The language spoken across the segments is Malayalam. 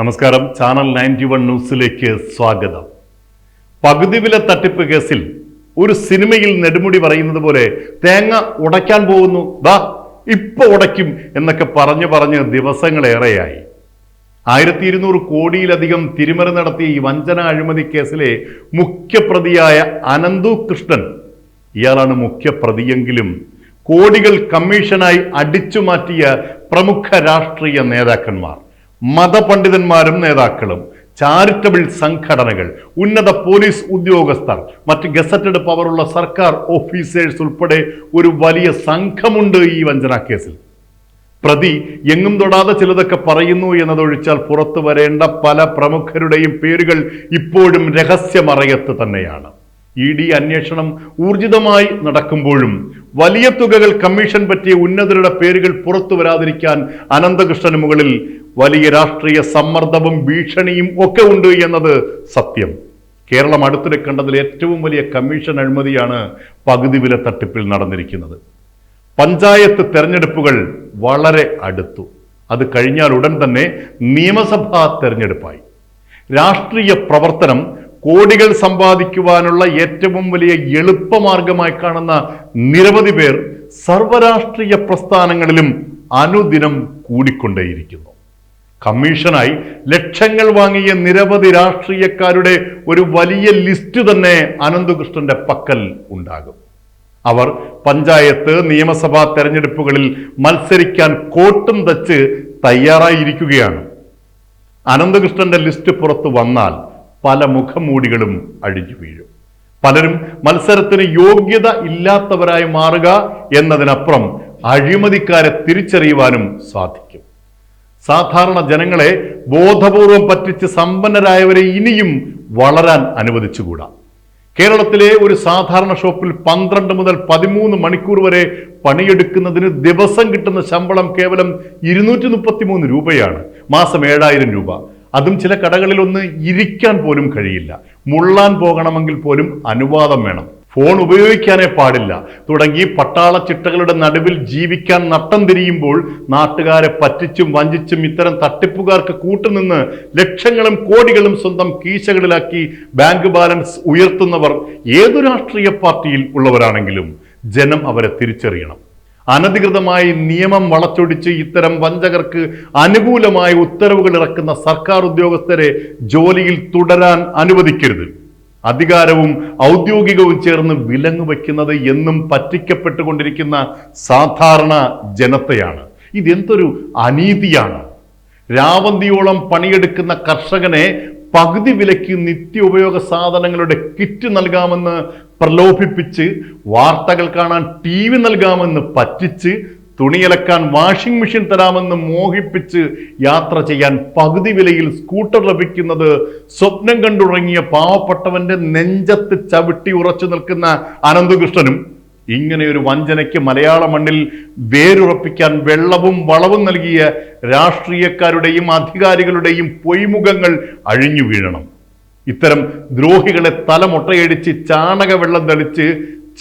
നമസ്കാരം. ചാനൽ നയന്റി വൺ ന്യൂസിലേക്ക് സ്വാഗതം. പകുതി വില തട്ടിപ്പ് കേസിൽ ഒരു സിനിമയിൽ നെടുമുടി പറയുന്നത് പോലെ തേങ്ങ ഉടയ്ക്കാൻ പോകുന്നു. ദാ ഇപ്പൊ ഉടയ്ക്കും എന്നൊക്കെ പറഞ്ഞു പറഞ്ഞ് ദിവസങ്ങളേറെയായി. ആയിരത്തി ഇരുന്നൂറ് കോടിയിലധികം തിരിമറി നടത്തിയ ഈ വഞ്ചന അഴിമതി കേസിലെ മുഖ്യപ്രതിയായ അനന്തു കൃഷ്ണൻ ഇയാളാണ് മുഖ്യപ്രതിയെങ്കിലും കോടികൾ കമ്മീഷനായി അടിച്ചു മാറ്റിയ പ്രമുഖ രാഷ്ട്രീയ നേതാക്കന്മാർ. മതപണ്ഡിതന്മാരും നേതാക്കളും ചാരിറ്റബിൾ സംഘടനകൾ ഉന്നത പോലീസ് ഉദ്യോഗസ്ഥർ മറ്റ് ഗസറ്റഡ് പവറുള്ള സർക്കാർ ഓഫീസേഴ്സ് ഉൾപ്പെടെ ഒരു വലിയ സംഘമുണ്ട് ഈ വഞ്ചന കേസിൽ. പ്രതി എങ്ങും തൊടാതെ ചിലതൊക്കെ പറയുന്നു എന്നതൊഴിച്ചാൽ പുറത്തു വരേണ്ട പല പ്രമുഖരുടെയും പേരുകൾ ഇപ്പോഴും രഹസ്യമറയത്ത് തന്നെയാണ്. ഇ ഡി അന്വേഷണം ഊർജിതമായി നടക്കുമ്പോഴും വലിയ തുകകൾ കമ്മീഷൻ പറ്റിയ ഉന്നതരുടെ പേരുകൾ പുറത്തു വരാതിരിക്കാൻ അനന്തകൃഷ്ണന് മുകളിൽ വലിയ രാഷ്ട്രീയ സമ്മർദ്ദവും ഭീഷണിയും ഒക്കെ ഉണ്ട് എന്നത് സത്യം. കേരളം അടുത്തിടെ കണ്ടതിൽ ഏറ്റവും വലിയ കമ്മീഷൻ അഴിമതിയാണ് പകുതി വില തട്ടിപ്പിൽ നടന്നിരിക്കുന്നത്. പഞ്ചായത്ത് തെരഞ്ഞെടുപ്പുകൾ വളരെ അടുത്തു. അത് കഴിഞ്ഞാൽ ഉടൻ തന്നെ നിയമസഭാ തെരഞ്ഞെടുപ്പായി. രാഷ്ട്രീയ പ്രവർത്തനം കോടികൾ സമ്പാദിക്കുവാനുള്ള ഏറ്റവും വലിയ എളുപ്പമാർഗമായി കാണുന്ന നിരവധി പേർ സർവരാഷ്ട്രീയ പ്രസ്ഥാനങ്ങളിലും അനുദിനം കൂടിക്കൊണ്ടേയിരിക്കുന്നു. കമ്മീഷനായി ലക്ഷങ്ങൾ വാങ്ങിയ നിരവധി രാഷ്ട്രീയക്കാരുടെ ഒരു വലിയ ലിസ്റ്റ് തന്നെ അനന്തകൃഷ്ണന്റെ പക്കൽ ഉണ്ടാകും. അവർ പഞ്ചായത്ത് നിയമസഭാ തെരഞ്ഞെടുപ്പുകളിൽ മത്സരിക്കാൻ കോട്ടും തച്ച് തയ്യാറായിരിക്കുകയാണ്. അനന്തകൃഷ്ണന്റെ ലിസ്റ്റ് പുറത്തു വന്നാൽ പല മുഖംമൂടികളും അഴിഞ്ഞു വീഴും. പലരും മത്സരത്തിന് യോഗ്യത ഇല്ലാത്തവരായി മാറുക എന്നതിനപ്പുറം അഴിമതിക്കാരെ തിരിച്ചറിയുവാനും സാധിക്കും. സാധാരണ ജനങ്ങളെ ബോധപൂർവം പറ്റിച്ച് സമ്പന്നരായവരെ ഇനിയും വളരാൻ അനുവദിച്ചുകൂടാ? കേരളത്തിലെ ഒരു സാധാരണ ഷോപ്പിൽ പന്ത്രണ്ട് മുതൽ പതിമൂന്ന് മണിക്കൂർ വരെ പണിയെടുക്കുന്നതിന് ദിവസം കിട്ടുന്ന ശമ്പളം കേവലം ഇരുന്നൂറ്റി മുപ്പത്തി മൂന്ന് രൂപയാണ്. മാസം ഏഴായിരം രൂപ. അതും ചില കടകളിൽ ഒന്ന് ഇരിക്കാൻ പോലും കഴിയില്ല. മുള്ളാൻ പോകണമെങ്കിൽ പോലും അനുവാദം വേണം. ഫോൺ ഉപയോഗിക്കാനേ പാടില്ല. തുടങ്ങി പട്ടാള ചിട്ടകളുടെ നടുവിൽ ജീവിക്കാൻ നട്ടം തിരിയുമ്പോൾ നാട്ടുകാരെ പറ്റിച്ചും വഞ്ചിച്ചും ഇത്തരം തട്ടിപ്പുകാർക്ക് കൂട്ടുനിന്ന് ലക്ഷങ്ങളും കോടികളും സ്വന്തം കീശകളിലാക്കി ബാങ്ക് ബാലൻസ് ഉയർത്തുന്നവർ ഏതു രാഷ്ട്രീയ പാർട്ടിയിൽ ഉള്ളവരാണെങ്കിലും ജനം അവരെ തിരിച്ചറിയണം. അനധികൃതമായി നിയമം വളച്ചൊടിച്ച് ഇത്തരം വഞ്ചകർക്ക് അനുകൂലമായ ഉത്തരവുകൾ ഇറക്കുന്ന സർക്കാർ ഉദ്യോഗസ്ഥരെ ജോലിയിൽ തുടരാൻ അനുവദിക്കരുത്. അധികാരവും ഔദ്യോഗികവും ചേർന്ന് വിലങ്ങ് വയ്ക്കുന്നത് എന്നും പറ്റിക്കപ്പെട്ടുകൊണ്ടിരിക്കുന്ന സാധാരണ ജനത്തെയാണ് ഇതെന്തൊരു അനീതിയാണ്. രാവന്തിയോളം പണിയെടുക്കുന്ന കർഷകനെ പകുതി വിലയ്ക്ക് നിത്യോപയോഗ സാധനങ്ങളുടെ കിറ്റ് നൽകാമെന്ന് പ്രലോഭിപ്പിച്ച് വാർത്തകൾ കാണാൻ ടി വി നൽകാമെന്ന് പറ്റിച്ച് തുണിയലക്കാൻ വാഷിംഗ് മെഷീൻ തരാമെന്ന് മോഹിപ്പിച്ച് യാത്ര ചെയ്യാൻ പകുതി വിലയിൽ സ്കൂട്ടർ ലഭിക്കുന്നത് സ്വപ്നം കണ്ടുറങ്ങിയ പാവപ്പെട്ടവന്റെ നെഞ്ചത്ത് ചവിട്ടി ഉറച്ചു നിൽക്കുന്ന അനന്തകൃഷ്ണനും. ഇങ്ങനെ ഒരു വഞ്ചനയ്ക്ക് മലയാള മണ്ണിൽ വേരുറപ്പിക്കാൻ വെള്ളവും വളവും നൽകിയ രാഷ്ട്രീയക്കാരുടെയും അധികാരികളുടെയും പൊയ്മുഖങ്ങൾ അഴിഞ്ഞു വീഴണം. ഇത്തരം ദ്രോഹികളെ തലമൊട്ടയടിച്ച് ചാണക വെള്ളം തളിച്ച്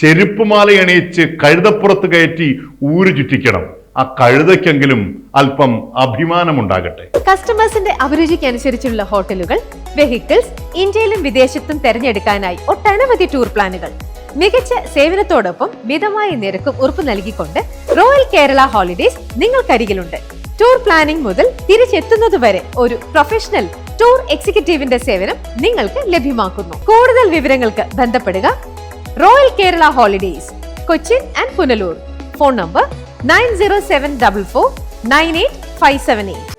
ചെരുപ്പുമാല അണിയിച്ച് കഴുതപ്പുറത്ത് കയറ്റി ഊരു ചുറ്റിക്കണം. ആ കഴുതയ്ക്കെങ്കിലും അല്പം അഭിമാനമുണ്ടാകട്ടെ. കസ്റ്റമേഴ്സിന്റെ അഭിരുചിക്ക് അനുസരിച്ചുള്ള ഹോട്ടലുകൾ വെഹിക്കിൾസ് ഇന്ത്യയിലും വിദേശത്തും തെരഞ്ഞെടുക്കാനായി ഒട്ടനവധി ടൂർ പ്ലാനുകൾ. മികച്ച സേവനത്തോടൊപ്പം മിതമായ നിരക്കും ഉറപ്പു നൽകിക്കൊണ്ട് റോയൽ കേരള ഹോളിഡേസ് നിങ്ങൾക്കരികിലുണ്ട്. ടൂർ പ്ലാനിംഗ് മുതൽ തിരിച്ചെത്തുന്നത് വരെ ഒരു പ്രൊഫഷണൽ ടൂർ എക്സിക്യൂട്ടീവിന്റെ സേവനം നിങ്ങൾക്ക് ലഭ്യമാക്കുന്നു. കൂടുതൽ വിവരങ്ങൾക്ക് ബന്ധപ്പെടുക royal Kerala holidays Cochin and Punalur phone number nine zero seven double four nine eight five seven eight